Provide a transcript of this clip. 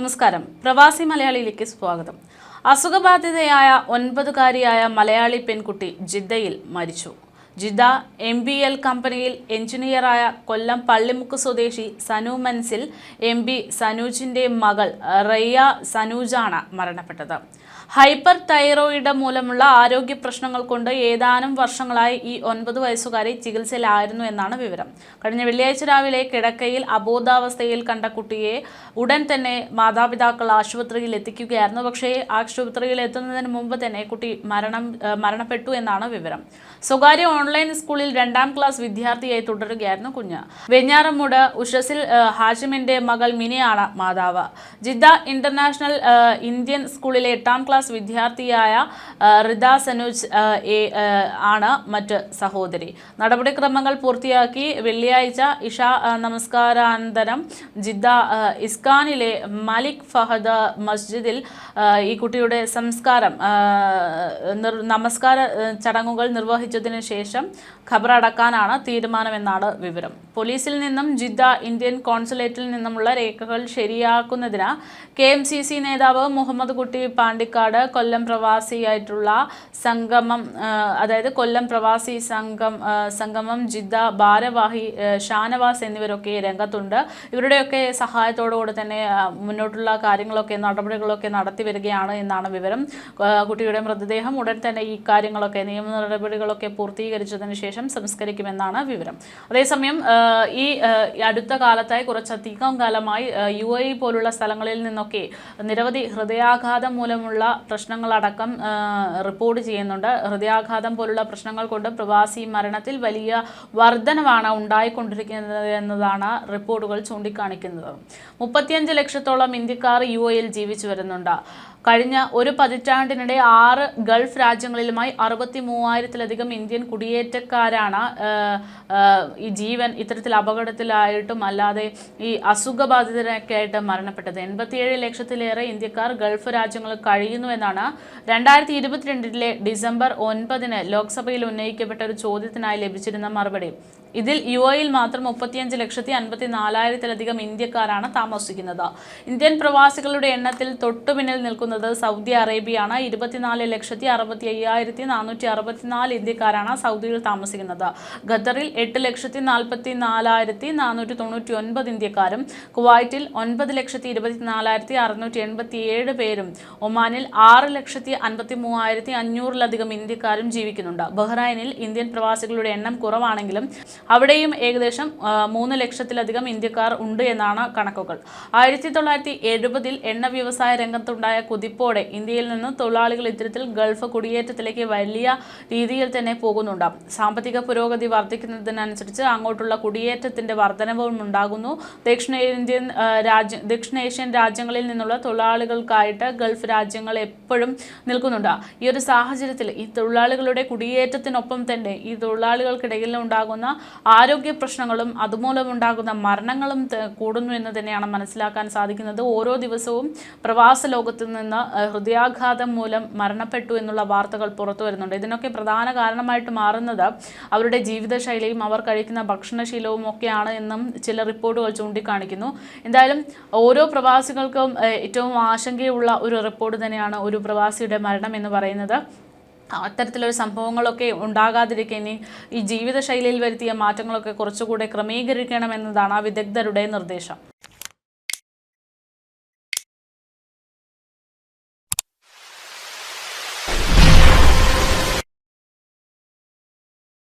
നമസ്കാരം. പ്രവാസി മലയാളിയിലേക്ക് സ്വാഗതം. അസുഖബാധിതയായ ഒൻപതുകാരിയായ മലയാളി പെൺകുട്ടി ജിദ്ദയിൽ മരിച്ചു. ജിദ്ദ എം ബി എൽ കമ്പനിയിൽ എഞ്ചിനീയറായ കൊല്ലം പള്ളിമുക്ക് സ്വദേശി സനു മൻസിൽ എം ബി സനൂജിന്റെ മകൾ റയ്യ സനൂജാണ് മരണപ്പെട്ടത്. ഹൈപ്പർ തൈറോയിഡ് മൂലമുള്ള ആരോഗ്യ പ്രശ്നങ്ങൾ കൊണ്ട് ഏതാനും വർഷങ്ങളായി ഈ ഒൻപത് വയസ്സുകാരി ചികിത്സയിലായിരുന്നു എന്നാണ് വിവരം. കഴിഞ്ഞ വെള്ളിയാഴ്ച രാവിലെ കിടക്കയിൽ അബോധാവസ്ഥയിൽ കണ്ട കുട്ടിയെ ഉടൻ തന്നെ മാതാപിതാക്കൾ ആശുപത്രിയിൽ എത്തിക്കുകയായിരുന്നു. പക്ഷേ ആശുപത്രിയിൽ എത്തുന്നതിന് മുമ്പ് തന്നെ കുട്ടി മരണം മരണപ്പെട്ടു എന്നാണ് വിവരം. സ്വകാര്യ ഓൺലൈൻ സ്കൂളിൽ രണ്ടാം ക്ലാസ് വിദ്യാർത്ഥിയായി തുടരുകയായിരുന്നു കുഞ്ഞ്. വെഞ്ഞാറമൂട് ഉഷസിൽ ഹാജിമിന്റെ മകൾ മിനിയാണ് മാതാവ്. ജിദ്ദ ഇന്റർനാഷണൽ ഇന്ത്യൻ സ്കൂളിലെ എട്ടാം ക്ലാസ് വിദ്യാർത്ഥിയായ ഏഹ് റിദ സനൂജ് എ ആണ് മറ്റ് സഹോദരി. നടപടിക്രമങ്ങൾ പൂർത്തിയാക്കി വെള്ളിയാഴ്ച ഇഷ നമസ്കാരാന്തരം ജിദ്ദ ഇസ്കാനിലെ മലിക് ഫഹദ് മസ്ജിദിൽ ഈ കുട്ടിയുടെ സംസ്കാരം നമസ്കാര ചടങ്ങുകൾ നിർവഹിച്ചതിന് ശേഷം ഖബറടക്കാനാണ് തീരുമാനമെന്നാണ് വിവരം. പോലീസിൽ നിന്നും ജിദ്ദ ഇന്ത്യൻ കോൺസുലേറ്റിൽ നിന്നുമുള്ള രേഖകൾ ശരിയാക്കുന്നതിന് കെ നേതാവ് മുഹമ്മദ് കുട്ടി പാണ്ടിക്കാട് കൊല്ലം പ്രവാസിയായിട്ടുള്ള സംഗമം അതായത് കൊല്ലം പ്രവാസി സംഘം സംഗമം ജിദ്ദ ഭാരവാഹി ഷാനവാസ് എന്നിവരൊക്കെ രംഗത്തുണ്ട്. ഇവരുടെയൊക്കെ സഹായത്തോടുകൂടി തന്നെ മുന്നോട്ടുള്ള കാര്യങ്ങളൊക്കെ നടപടികളൊക്കെ നടത്തി വരികയാണ് എന്നാണ് വിവരം. കുട്ടിയുടെ മൃതദേഹം ഉടൻ തന്നെ ഈ കാര്യങ്ങളൊക്കെ നിയമ നടപടികളൊക്കെ പൂർത്തീകരിച്ചതിന് ശേഷം സംസ്കരിക്കുമെന്നാണ് വിവരം. അതേസമയം ഈ അടുത്ത കാലത്തായി കുറച്ചധികം കാലമായി യു എ പോലുള്ള സ്ഥലങ്ങളിൽ നിന്നൊക്കെ നിരവധി ഹൃദയാഘാതം മൂലമുള്ള പ്രശ്നങ്ങളടക്കം റിപ്പോർട്ട് ചെയ്യുന്നുണ്ട്. ഹൃദയാഘാതം പോലുള്ള പ്രശ്നങ്ങൾ കൊണ്ട് പ്രവാസി മരണത്തിൽ വലിയ വർധനവാണ് ഉണ്ടായിക്കൊണ്ടിരിക്കുന്നത് എന്നതാണ് റിപ്പോർട്ടുകൾ ചൂണ്ടിക്കാണിക്കുന്നത്. മുപ്പത്തിയഞ്ച് ലക്ഷത്തോളം ഇന്ത്യക്കാർ യു എയിൽ ജീവിച്ചു വരുന്നുണ്ട്. കഴിഞ്ഞ ഒരു പതിറ്റാണ്ടിനിടെ ആറ് ഗൾഫ് രാജ്യങ്ങളിലുമായി അറുപത്തി മൂവായിരത്തിലധികം ഇന്ത്യൻ കുടിയേറ്റക്കാരാണ് ഈ ജീവൻ ഇത്തരത്തിൽ അപകടത്തിലായിട്ടും അല്ലാതെ ഈ അസുഖബാധിതരൊക്കെ ആയിട്ട് മരണപ്പെട്ടത്. എൺപത്തിയേഴ് ലക്ഷത്തിലേറെ ഇന്ത്യക്കാർ ഗൾഫ് രാജ്യങ്ങളിൽ കഴിയുന്നു എന്നാണ് രണ്ടായിരത്തി ഇരുപത്തിരണ്ടിലെ ഡിസംബർ ഒൻപതിന് ലോക്സഭയിൽ ഉന്നയിക്കപ്പെട്ട ഒരു ചോദ്യത്തിനായി ലഭിച്ചിരുന്ന മറുപടി. ഇതിൽ യു എയിൽ മാത്രം മുപ്പത്തിയഞ്ച് ലക്ഷത്തി അൻപത്തി നാലായിരത്തിലധികം ഇന്ത്യക്കാരാണ് താമസിക്കുന്നത്. ഇന്ത്യൻ പ്രവാസികളുടെ എണ്ണത്തിൽ തൊട്ടുപിന്നിൽ നിൽക്കുന്നത് സൗദി അറേബ്യയാണ്. ഇരുപത്തിനാല് ലക്ഷത്തി അറുപത്തി അയ്യായിരത്തി നാനൂറ്റി അറുപത്തിനാല് ഇന്ത്യക്കാരാണ് സൗദിയിൽ താമസിക്കുന്നത്. ഖത്തറിൽ എട്ട് ലക്ഷത്തി നാൽപ്പത്തി നാലായിരത്തി നാനൂറ്റി തൊണ്ണൂറ്റി ഒൻപത് ഇന്ത്യക്കാരും കുവൈറ്റിൽ ഒൻപത് ലക്ഷത്തി ഇരുപത്തിനാലായിരത്തി അറുന്നൂറ്റി എൺപത്തി ഏഴ് പേരും ഒമാനിൽ ആറ് ലക്ഷത്തി അൻപത്തി മൂവായിരത്തി അഞ്ഞൂറിലധികം ഇന്ത്യക്കാരും ജീവിക്കുന്നുണ്ട്. ബഹ്റൈനിൽ ഇന്ത്യൻ പ്രവാസികളുടെ എണ്ണം കുറവാണെങ്കിലും അവിടെയും ഏകദേശം മൂന്ന് ലക്ഷത്തിലധികം ഇന്ത്യക്കാർ ഉണ്ട് എന്നാണ് കണക്കുകൾ. ആയിരത്തി തൊള്ളായിരത്തി എഴുപതിൽ എണ്ണ വ്യവസായ രംഗത്തുണ്ടായ കുതിപ്പോടെ ഇന്ത്യയിൽ നിന്ന് തൊഴിലാളികൾ ഇത്തരത്തിൽ ഗൾഫ് കുടിയേറ്റത്തിലേക്ക് വലിയ രീതിയിൽ തന്നെ പോകുന്നുണ്ട്. സാമ്പത്തിക പുരോഗതി വർദ്ധിക്കുന്നതിനനുസരിച്ച് അങ്ങോട്ടുള്ള കുടിയേറ്റത്തിന്റെ വർധനവും ഉണ്ടാകുന്നു. ദക്ഷിണേന്ത്യൻ രാജ്യ ദക്ഷിണേഷ്യൻ രാജ്യങ്ങളിൽ നിന്നുള്ള തൊഴിലാളികൾക്കായിട്ട് ഗൾഫ് രാജ്യങ്ങൾ എപ്പോഴും നിൽക്കുന്നുണ്ട്. ഈ ഒരു സാഹചര്യത്തിൽ ഈ തൊഴിലാളികളുടെ കുടിയേറ്റത്തിനൊപ്പം തന്നെ ഈ തൊഴിലാളികൾക്കിടയിൽ ഉണ്ടാകുന്ന ആരോഗ്യ പ്രശ്നങ്ങളും അതുമൂലം ഉണ്ടാകുന്ന മരണങ്ങളും കൂടുന്നു എന്ന് തന്നെയാണ് മനസ്സിലാക്കാൻ സാധിക്കുന്നത്. ഓരോ ദിവസവും പ്രവാസ ലോകത്തു നിന്ന് ഹൃദയാഘാതം മൂലം മരണപ്പെട്ടു എന്നുള്ള വാർത്തകൾ പുറത്തു വരുന്നുണ്ട്. ഇതിനൊക്കെ പ്രധാന കാരണമായിട്ട് മാറുന്നത് അവരുടെ ജീവിതശൈലിയും അവർ കഴിക്കുന്ന ഭക്ഷണശീലവും ഒക്കെയാണ് എന്നും ചില റിപ്പോർട്ടുകൾ ചൂണ്ടിക്കാണിക്കുന്നു. എന്തായാലും ഓരോ പ്രവാസികൾക്കും ഏറ്റവും ആശങ്കയുള്ള ഒരു റിപ്പോർട്ട് തന്നെയാണ് ഒരു പ്രവാസിയുടെ മരണം എന്ന് പറയുന്നത്. അത്തരത്തിലൊരു സംഭവങ്ങളൊക്കെ ഉണ്ടാകാതിരിക്കാൻ ഈ ജീവിതശൈലിയിൽ വരുത്തിയ മാറ്റങ്ങളൊക്കെ കുറച്ചുകൂടെ ക്രമീകരിക്കണമെന്നതാണ് ആ വിദഗ്ധരുടെ നിർദ്ദേശം.